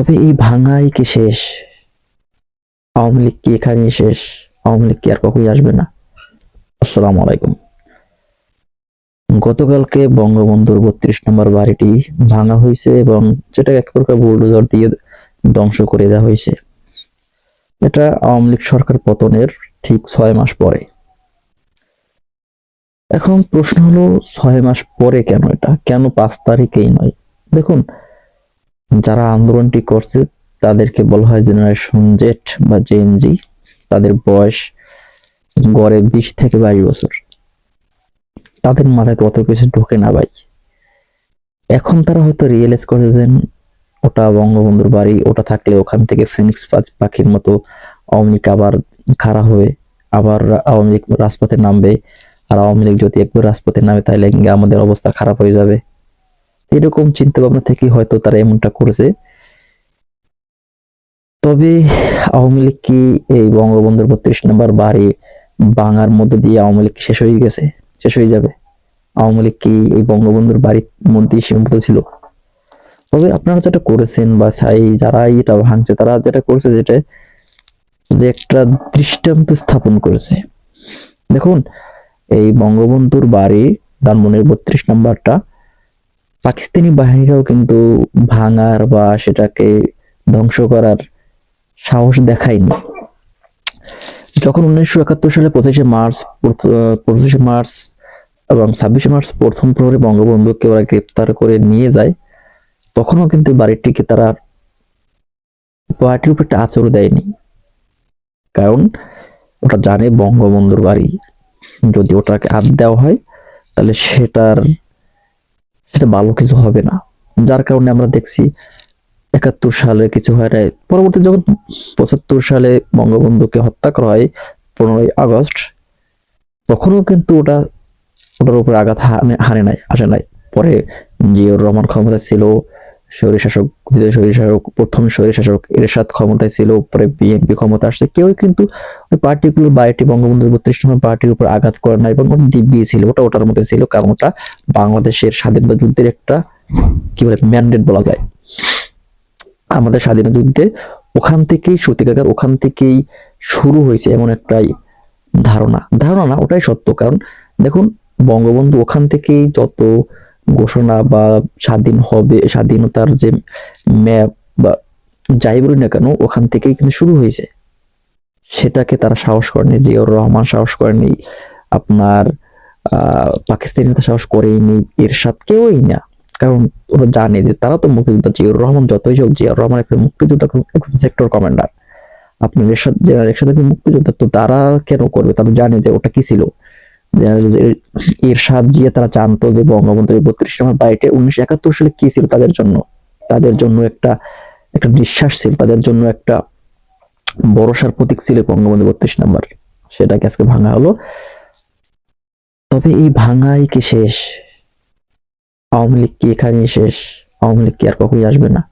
তবে এই ভাঙাই কি শেষ? আওয়ামী লীগ কি এখানেই শেষ? আওয়ামী লীগ কি আর কখনই আসবে না? আসসালামু আলাইকুম। গতকালকে বঙ্গবন্ধুর বত্রিশ নম্বর বাড়িটি ভাঙা হয়েছে এবং যেটা এক প্রকার বুলডোজার দিয়ে ধ্বংস করে দেওয়া হয়েছে। এটা আওয়ামী লীগ সরকার পতনের ঠিক ছয় মাস পরে। এখন প্রশ্ন হলো, ছয় মাস পরে কেন এটা? কেন পাঁচ তারিখেই নয়? দেখুন যারা আন্দোলনটি করছে, তাদেরকে বলা হয় জেনারেশন জেট বা জেএনজি তাদের বয়স গড়ে বিশ থেকে বাইশ বছর। তাদের মাথায় কত কিছু ঢোকে না ভাই। এখন তারা হয়তো রিয়েলাইজ করেছেন, ওটা বঙ্গবন্ধুর বাড়ি, ওটা থাকলে ওখান থেকে ফিনিক্স পাখির মতো আওয়ামী লীগ আবার খাড়া হয়ে আবার আওয়ামী লীগ রাজপথে নামবে, আর আওয়ামী লীগ যদি একবার রাজপথে নামে, তাহলে আমাদের অবস্থা খারাপ হয়ে যাবে। এরকম চিন্তা ভাবনা থেকে হয়তো তারা এমনটা করেছে। তবে আওয়ামী লীগ কি এই বঙ্গবন্ধুর বত্রিশ নম্বর বাড়ি বাঙার মধ্যে দিয়ে আওয়ামী লীগ শেষ হয়ে গেছে? শেষ হয়ে যাবে। আওয়ামী লীগ কি এই বঙ্গবন্ধুর বাড়ির মধ্যেই সীমাবদ্ধ ছিল? তবে আপনারা যেটা করেছেন বা চাই যারা এটা ভাঙছে, তারা যেটা করেছে যেটা, যে একটা দৃষ্টান্ত স্থাপন করেছে। দেখুন, এই বঙ্গবন্ধুর বাড়ি ধানমনির বত্রিশ নম্বরটা পাকিস্তানি বাহিনীরাও কিন্তু ভাঙার বা সেটাকে ধ্বংস করার সাহস দেখায়নি। যখন উনিশশো একাত্তর সালে পঁচিশে মার্চ পঁচিশে মার্চ এবং ছাব্বিশে মার্চ প্রথম প্রহরে বঙ্গবন্ধুকে ওরা গ্রেপ্তার করে নিয়ে যায়, তখনও কিন্তু বাড়িটিকে তারা বাড়িটির উপর একটা আচর দেয়নি। কারণ ওটা জানে বঙ্গবন্ধুর বাড়ি। যদি ওটাকে হাত দেওয়া হয়, তাহলে সেটার সেটা ভালো কিছু হবে না। যার কারণে আমরা দেখছি একাত্তর সালে কিছু হয় নাই। পরবর্তী যখন পঁচাত্তর সালে বঙ্গবন্ধুকে হত্যা করা হয় পনেরোই আগস্ট, তখনও কিন্তু ওটা ওটার উপরে আঘাত হানে নাই, আসে নাই। পরে জিয়র রহমান ক্ষমতা ছিল শরীর শাসক দ্বিতীয় শরীর শাসক প্রথম শরীর শাসক এরশাদ ক্ষমতায় ছিল, পরে বিএনপি ক্ষমতা আসছে। কেউ কিন্তু ওই পার্টিকুলার বাড়িটি বঙ্গবন্ধুর বত্রিশ নম্বর পার্টির উপর আঘাত করে না এবং ওটা দিব্যি ছিল, ওটা ওটার মধ্যে ছিল, কারণ ওটা বাংলাদেশের স্বাধীনতা যুদ্ধের একটা, কি বলে, ম্যান্ডেট বলা যায়। আমাদের স্বাধীনতা যুদ্ধে ওখান থেকেই সত্যিকার ওখান থেকেই শুরু হয়েছে এমন একটাই ধারণা। ধারণা না, ওটাই সত্য, কারণ দেখুন, বঙ্গবন্ধু ওখান থেকেই যত ঘোষণা বা স্বাধীন হবে, স্বাধীনতার যে ম্যাপ বা যাই বলি না কেন, ওখান থেকেই কিন্তু শুরু হয়েছে। সেটাকে তারা সাহস করেনি, জিয়াউর রহমান সাহস করেনি, আপনার আহ পাকিস্তানিরা সাহস করেনি, এরশাদ কেউই না। কারণ ওরা জানে যে তারা তো মুক্তিযোদ্ধা, জিয়াউর রহমান যতই হোক, জিয়াউর রহমান একটা মুক্তিযোদ্ধা সেক্টর কমান্ডার আপনি এরশাদ, যারা একজন মুক্তিযোদ্ধা, তো তারা কেন করবে? তারা জানে যে ওটা কি ছিল। যে- যে এরশাদ তারা জানতো যে বঙ্গবন্ধু এই বত্রিশ নম্বর বাড়িতে উনিশশো একাত্তর সালে কি ছিল তাদের জন্য? তাদের জন্য একটা একটা বিশ্বাস ছিল, তাদের জন্য একটা ভরসার প্রতীক ছিল বঙ্গবন্ধু বত্রিশ নম্বর। সেটাকে আজকে ভাঙা হলো। তবে এই ভাঙাই কি শেষ? আওয়ামী লীগ কি এখানেই শেষ? আওয়ামী লীগ কি আর কখনই আসবে না?